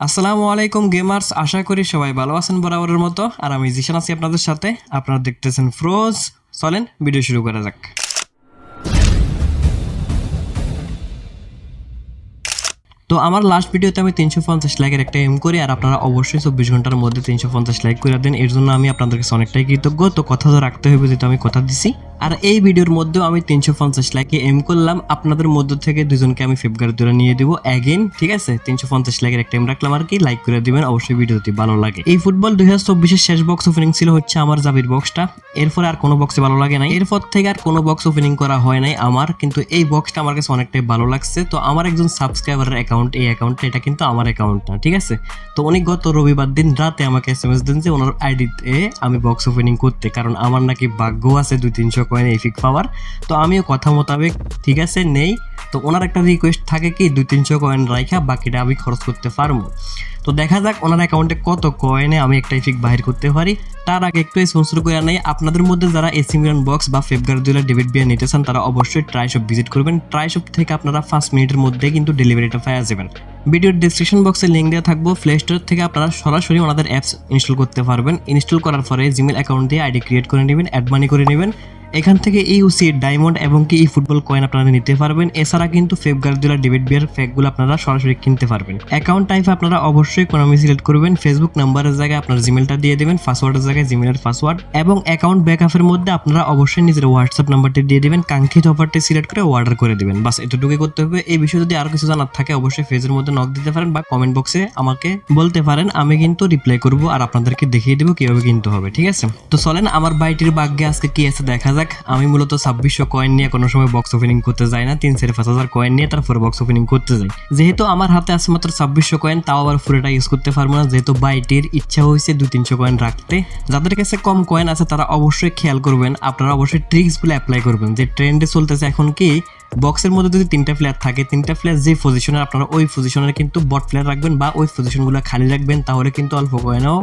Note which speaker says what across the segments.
Speaker 1: আসসালামু আলাইকুম গেমার্স আশা করি সবাই ভালো আছেন বরাবরের মতো। আর আমি জিশান আছি আপনাদের সাথে। আপনারা দেখতেছেন ফ্রোজ চলেন ভিডিও শুরু করা যাক। তো আমার লাস্ট ভিডিওতে আমি তিনশো পঞ্চাশ লাইকের একটা এম করি, আর আপনারা অবশ্যই চব্বিশ ঘণ্টার মধ্যে তিনশো পঞ্চাশ লাইক করে দেন। এর জন্য আমি আপনাদের কাছে অনেকটাই কৃতজ্ঞ। তো কথা তো রাখতে হবে যেহেতু আমি কথা দিছি। আর এই ভিডিওর মধ্যেও আমি তিনশো পঞ্চাশ লাইকে এম করলাম। আপনাদের মধ্য থেকে দুজনকে আমি ফেপগার দূরে নিয়ে দিব। অ্যাগেন ঠিক আছে? তিনশো পঞ্চাশ লাইকের একটা এম রাখলাম আর কি। লাইক করে দিবেন। অবশ্যই ভিডিওটি ভালো লাগে। এই ফুটবল দুই হাজার চব্বিশের শেষ বক্স ওপেনিং ছিল হচ্ছে আমার জাবির বক্সটা এরপরে আর কোনো বক্সে ভালো লাগে নাই। এরপর থেকে আর কোনো বক্স ওপেনিং করা হয় নাই আমার। কিন্তু এই বক্সটা আমার কাছে অনেকটাই ভালো লাগছে। তো আমার একজন সাবস্ক্রাইবারের অ্যাকাউন্ট এই অ্যাকাউন্টটা এটা কিন্তু আমার অ্যাকাউন্ট না, ঠিক আছে? তো উনি গত রবিবার দিন রাতে আমাকে এস এম এস দেন যে ওনার আইডিতে আমি বক্স ওপেনিং করতে, কারণ আমার নাকি ভাগ্য আছে দুই তিনশো কয়েন এফিক পাওয়ার। তো আমিও কথা মোতাবেক, ঠিক আছে, নেই। তো ওনার একটা রিকোয়েস্ট থাকে কি, দুই তিনশো কয়েন রাখা বাকিটা আমি খরচ করতে পারব। তো দেখা যাক ওনার অ্যাকাউন্টে কত কয়েনে আমি একটা ইফিক বাহির করতে পারি। তার আগে একটু স্পন্সর করে নেই, আপনাদের মধ্যে যারা এসি মিলান বক্স বা ফেবগার দুলা ডেবিট বিয়ার নিতে চান, তারা অবশ্যই ট্রাইশপ ভিজিট করবেন। ট্রাইশপ থেকে আপনারা পাঁচ মিনিটের মধ্যে কিন্তু ডেলিভারিটা পাওয়া যাবেন। ভিডিওর ডিসক্রিপশন বক্সে লিঙ্ক দেওয়া থাকব প্লে স্টোর থেকে আপনারা সরাসরি ওনাদের অ্যাপস ইনস্টল করতে পারবেন। ইনস্টল করার পরে জিমেল অ্যাকাউন্ট দিয়ে আইডি ক্রিয়েট করে নেবেন অ্যাড মানি করে নেবেন। এখান থেকে এই ইউসি ডায়মন্ড এবং কি এই ফুটবল কয়েন আপনারা নিতে পারবেন। এছাড়া কিন্তু ফেব গার্দিওলা ডেবিট বিয়ার ফেকগুলো আপনারা সরাসরি কিনতে পারবেন। অ্যাকাউন্ট টাইপ আপনারা অবশ্যই কোনোমি সিলেক্ট করবেন। ফেসবুক নাম্বারের জায়গায় আপনার জিমেলটা দিয়ে দেবেন পাসওয়ার্ডের জায়গায় জিমেলের পাসওয়ার্ড এবং অ্যাকাউন্ট ব্যাকআপের মধ্যে আপনারা অবশ্যই নিজের হোয়াটসঅ্যাপ নাম্বারটি দিয়ে দেবেন। কাঙ্ক্ষিত অফারটি সিলেক্ট করে অর্ডার করে দেবেন। বাস, এতটুকুই করতে হবে। এই বিষয়ে যদি আরও কিছু জানার থাকে, অবশ্যই ফেজের মধ্যে নক দিতে পারেন বা কমেন্ট বক্সে আমাকে বলতে পারেন। আমি কিন্তু রিপ্লাই করব আর আপনাদেরকে দেখিয়ে দেবো কীভাবে কিনতে হবে, ঠিক আছে? তো চলেন, আমার বাইটির ভাগ্যে আজকে কি আছে দেখা যাক, আমি মূলত ছাব্বিশশো কয়েন নিয়ে কোনো সময় বক্স ওপেনিং করতে যাই না, তিন চারি পাঁচ হাজার কয়েন নিয়ে তারপরে বক্স ওপেনিং করতে যাই। যেহেতু আমার হাতে আছে মাত্র ছাব্বিশশো কয়েন তাও আবার পুরোটা ইউজ করতে পারব না। যেহেতু বাইটির ইচ্ছা হয়েছে দুই তিনশো কয়েন রাখতে। যাদের কাছে কম কয়েন আছে, তারা অবশ্যই খেয়াল করবেন, আপনারা অবশ্যই ট্রিক্সগুলো অ্যাপ্লাই করবেন। যে ট্রেন্ডে চলতেছে এখন কি বক্সের মধ্যে যদি তিনটা প্লেয়ার থাকে, তিনটা প্লেয়ার যে পজিশনে আপনারা ওই পজিশনে কিন্তু বট প্লেয়ার রাখবেন বা ওই পজিশনগুলো খালি রাখবেন, তাহলে কিন্তু অল্প কয়েনও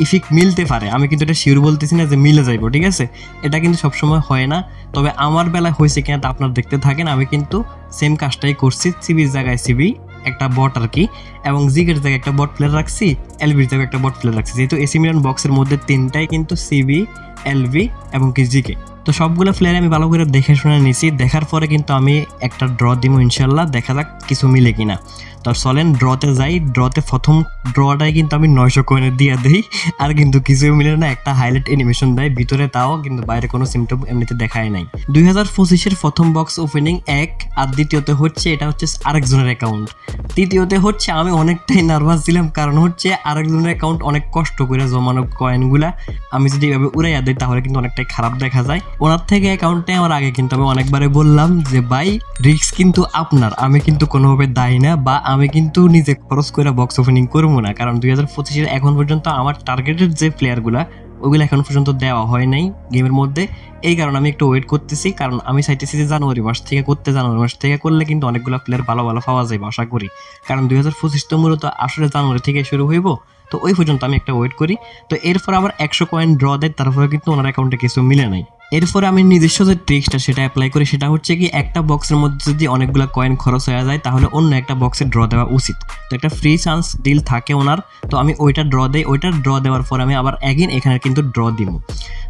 Speaker 1: ইফিক মিলতে পারে। আমি কিন্তু এটা শিওর বলতেছি না যে মিলে যাইবো, ঠিক আছে? এটা কিন্তু সবসময় হয় না। তবে আমার বেলায় হয়েছে কিনা তা আপনারা দেখতে থাকেন। আমি কিন্তু সেম কাজটাই করছি সিবির জায়গায় সিবি একটা বট আর কি। এবং জিগের জায়গায় একটা বট প্লেয়ার রাখছি এলবির জায়গায় একটা বট প্লেয়ার রাখছি। যেহেতু এসি মিলান বক্সের মধ্যে তিনটাই কিন্তু সিবি এলভি এবং কি জিকে তো সবগুলো প্লেয়ার আমি ভালো করে দেখে শুনে নিছি। দেখার পরে কিন্তু আমি একটা ড্র দিব ইনশাল্লাহ দেখা যাক কিছু মিলে কিনা। তো চলেন ড্রতে যাই। ড্রতে প্রথম ড্রটাই কিন্তু আমি নয়শো কয়েনে দিয়ে দিই। আর কিন্তু কিছুই মিলে না। একটা হাইলাইট অ্যানিমেশন দেয়। ভিতরে তাও কিন্তু বাইরে কোনো সিমটম এমনিতে দেখায় নাই। দুই হাজার পঁচিশের প্রথম বক্স ওপেনিং এক। আর দ্বিতীয়তে হচ্ছে, এটা হচ্ছে আরেকজনের অ্যাকাউন্ট তৃতীয়তে হচ্ছে, আমি অনেকটাই নার্ভাস ছিলাম। কারণ হচ্ছে আরেকজনের অ্যাকাউন্ট অনেক কষ্ট করে জমানো কয়েনগুলা আমি যদি এভাবে উড়াইয়া দিই, তাহলে কিন্তু অনেকটাই খারাপ দেখা যায়। ওনার থেকে অ্যাকাউন্টে আমার আগে কিন্তু আমি অনেকবারে বললাম যে, ভাই রিক্স কিন্তু আপনার। আমি কিন্তু কোনোভাবে দায়ী না বা আমি কিন্তু নিজে খরচ করে বক্স ওপেনিং করব না। কারণ দুই হাজার পঁচিশের এখন পর্যন্ত আমার টার্গেটের যে প্লেয়ারগুলা ওগুলো এখন পর্যন্ত দেওয়া হয় নাই গেমের মধ্যে। এই কারণে আমি একটু ওয়েট করতেছি, কারণ আমি চাইতেছি যে জানুয়ারি মাস থেকে করতে, জানুয়ারি মাস থেকে করলে কিন্তু অনেকগুলো প্লেয়ার ভালো ভালো পাওয়া যাবে আশা করি। কারণ দুই হাজার পঁচিশ তো মূলত আসলে জানুয়ারি থেকে শুরু হইব, তো ওই পর্যন্ত আমি একটা ওয়েট করি। তো এরপর আবার একশো কয়েন ড্র দেয় তারপরে কিন্তু ওনার অ্যাকাউন্টে কিছু মিলে নাই। এরপরে আমি নিজস্ব যে ট্রিক্সটা সেটা অ্যাপ্লাই করি, সেটা হচ্ছে কি একটা বক্সের মধ্যে যদি অনেকগুলো কয়েন খরচ হয়ে যায়, তাহলে অন্য একটা বক্সে ড্র দেওয়া উচিত। তো একটা ফ্রি চান্স ডিল থাকে ওনার, তো আমি ওইটা ড্র দেই, ওইটা ড্র দেওয়ার পর আমি আবার অ্যাগেন এখানে কিন্তু ড্র দিব।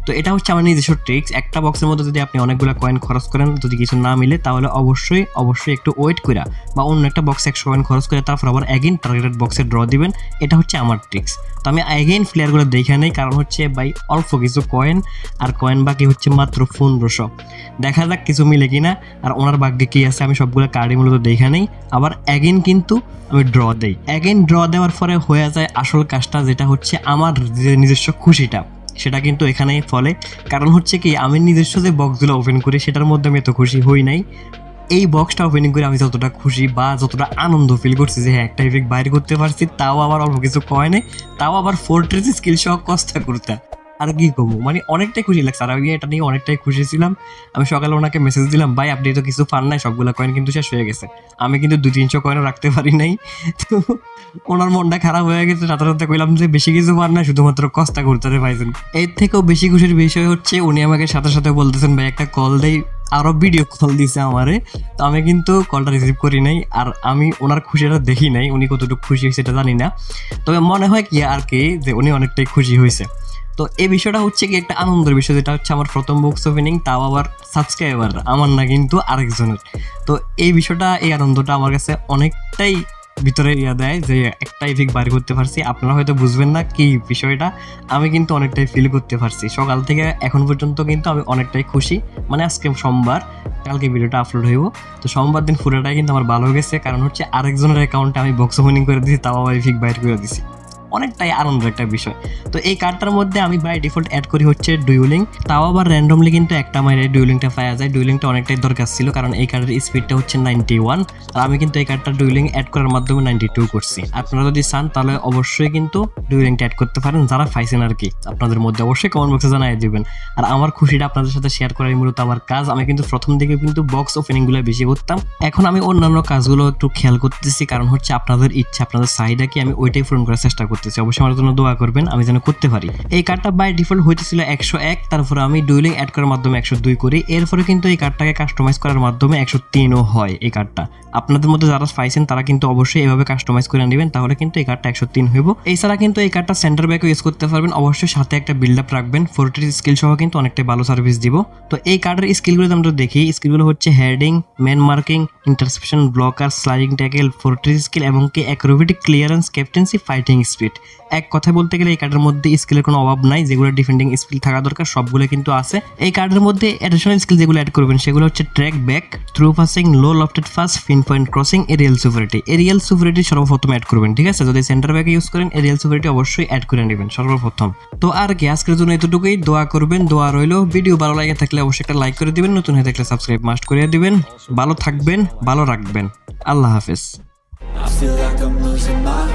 Speaker 1: তো এটা হচ্ছে আমার নিজস্ব ট্রিক্স একটা বক্সের মধ্যে যদি আপনি অনেকগুলো কয়েন খরচ করেন, যদি কিছু না মিলে, তাহলে অবশ্যই অবশ্যই একটু ওয়েট করে বা অন্য একটা বক্সে একশো কয়েন খরচ করে তারপর আবার অ্যাগেন টার্গেটেড বক্সে ড্র দিবেন। এটা হচ্ছে আমার ট্রিক্স তো আমি অ্যাগেন প্লেয়ারগুলো দেখে নেই, কারণ হচ্ছে বাই অল্প কিছু কয়েন আর কয়েন বাকি হচ্ছে মাত্র পনেরোশো দেখা যাক কিছু মিলে কিনা, আর ওনার ভাগ্যে কি আছে, আমি সবগুলো কার্ডই মূলত দেখে নেই। আবার অ্যাগেন কিন্তু আমি ড্র দেই। অ্যাগেন ড্র দেওয়ার পরে হয়ে যায় আসল কাজটা, যেটা হচ্ছে আমার যে নিজস্ব খুশিটা, সেটা কিন্তু এখানেই ফলে। কারণ হচ্ছে কি, আমি নিজস্ব যে বক্সগুলো ওপেন করি, সেটার মধ্যে আমি এত খুশি হই নাই। এই বক্সটা ওপেনিং করে আমি যতটা খুশি বা যতটা আনন্দ ফিল করছি যে হ্যাঁ একটা ইফেক্ট বাইর করতে পারছি, তাও আবার অল্প কিছু কয় নেই, তাও আবার ফোর ট্রেস স্কিল সহ কষ্ট করতে। আর কি কমু মানে অনেকটাই খুশি লাগছে। আর আমি এটা নিয়ে অনেকটাই খুশি ছিলাম। আমি সকালে ওনাকে মেসেজ দিলাম, ভাই, আপনি তো কিছু পান নাই, সবগুলো কয়েন কিন্তু শেষ হয়ে গেছে। আমি কিন্তু দুই তিনশো কয়েনও রাখতে পারি নাই। তো ওনার মনটা খারাপ হয়ে গেছে। রাতে রাতে কইলাম যে, বেশি কিছু পার না শুধুমাত্র কষ্টা করতে পাইছেন। এর থেকেও বেশি খুশির বিষয় হচ্ছে, উনি আমাকে সাথে সাথে বলতেছেন, ভাই, একটা কল দেয় আরও ভিডিও কল দিছে আমারে। তো আমি কিন্তু কলটা রিসিভ করি নাই, আর আমি ওনার খুশিটা দেখি নাই, উনি কতটুকু খুশি হয়েছে এটা জানি না। তবে মনে হয় কি আর কি, যে উনি অনেকটাই খুশি হয়েছে। তো এই বিষয়টা হচ্ছে কি একটা আনন্দের বিষয়, যেটা হচ্ছে আমার প্রথম বুকস ওপেনিং তাও আবার সাবস্ক্রাইবার আমার না কিন্তু আরেকজনের। তো এই বিষয়টা, এই আনন্দটা আমার কাছে অনেকটাই ভিতরে ইয়া দেয় যে একটা ইফিক বাইর করতে পারছি। আপনারা হয়তো বুঝবেন না কি বিষয়টা, আমি কিন্তু অনেকটাই ফিল করতে পারছি। সকাল থেকে এখন পর্যন্ত কিন্তু আমি অনেকটাই খুশি। মানে আজকে সোমবার, কালকে ভিডিওটা আপলোড হইব। তো সোমবার দিন পুরোটাই কিন্তু আমার ভালো গেছে। কারণ হচ্ছে আরেকজনের অ্যাকাউন্টে আমি বক্স ওপেনিং করে দিয়েছি তাও আবার ইফিক বাইর করে দিছি। অনেকটাই আনন্দের একটা বিষয়। তো এই কার্ডটার মধ্যে আমি বাই ডিফল্ট অ্যাড করি হচ্ছে ডুইলিং তাও আবার র্যান্ডমলি কিন্তু একটা এই ডুইলিংটা পাওয়া যায়। ডুইলিংটা অনেকটাই দরকার ছিল কারণ এই কার্ডের স্পিডটা হচ্ছে নাইনটি ওয়ান আর আমি কিন্তু এই কার্ডটা ডুইলিং অ্যাড করার মাধ্যমে নাইনটি টু করছি। আপনারা যদি চান তাহলে অবশ্যই কিন্তু ডুইলিংটা অ্যাড করতে পারেন। যারা পাইছেন আর কি, আপনাদের মধ্যে অবশ্যই কমেন্ট বক্সে জানাই দিবেন। আর আমার খুশিটা আপনাদের সাথে শেয়ার করাই মূলত আমার কাজ। আমি কিন্তু প্রথম দিকে কিন্তু বক্স ওপেনিংগুলো বেশি করতাম। এখন আমি অন্যান্য কাজগুলো একটু খেয়াল করতেছি। কারণ হচ্ছে আপনাদের ইচ্ছা, আপনাদের চাহিদা কি আমি ওইটাই পূরণ করার চেষ্টা করতেছি। অবশ্যই আমার জন্য দোয়া করবেন, আমি যেন করতে পারি। এই কার্ডটা বাই ডিফল্ট হইতেছিল একশো এক, তারপরে আমি ডুইলিং অ্যাড করার মাধ্যমে একশো দুই করি। এরপরে কিন্তু এই কার্ডটাকে কাস্টমাইজ করার মাধ্যমে একশো তিনও হয় এই কার্ডটা আপনাদের মধ্যে যারা পাইছেন, তারা কিন্তু অবশ্যই এভাবে কাস্টমাইজ করে নেবেন, তাহলে কিন্তু এই কার্ডটা একশো তিন হইব। এছাড়া কিন্তু এই কার্ডটা সেন্টার ব্যাকও ইউজ করতে পারবেন। অবশ্যই সাথে একটা বিল্ড আপ রাখবেন। ফোরটির স্কিল সহ কিন্তু অনেকটাই ভালো সার্ভিস দিব। তো এই কার্ডের স্কিলগুলো আমরা দেখি স্কিলগুলো হচ্ছে heading man marking interception blocker sliding tackle ফোরটির skill এবং কি acrobatic clearance captaincy fighting speed এক কথায় বলতে গেলে এই কার্ডের মধ্যে স্কিলের কোনো অভাব নাই, যেগুলো ডিফেন্ডিং স্কিল থাকা দরকার, সবগুলো কিন্তু আছে। এই কার্ডের মধ্যে অ্যাডিশনাল স্কিল যেগুলো অ্যাড করবেন, সেগুলো হচ্ছে track back through passing low lofted pass pinpoint crossing aerial superiority aerial superiority সর্বপ্রথম অ্যাড করবেন, ঠিক আছে? যদি সেন্টার ব্যাকে ইউজ করেন এরিয়াল সুপারিটি অবশ্যই অ্যাড করে নেবেন, সর্বপ্রথম। তো আর কি, আজকের জন্য এতটুকুই। দোয়া করবেন, দোয়া রইল। ভিডিও ভালো লাগে থাকলে অবশ্যই একটা লাইক করে দিবেন, নতুন হয়ে থাকলে সাবস্ক্রাইব মাস্ট করে দিবেন। ভালো থাকবেন, ভালো রাখবেন। আল্লাহ হাফেজ।
Speaker 2: I feel like I'm losing my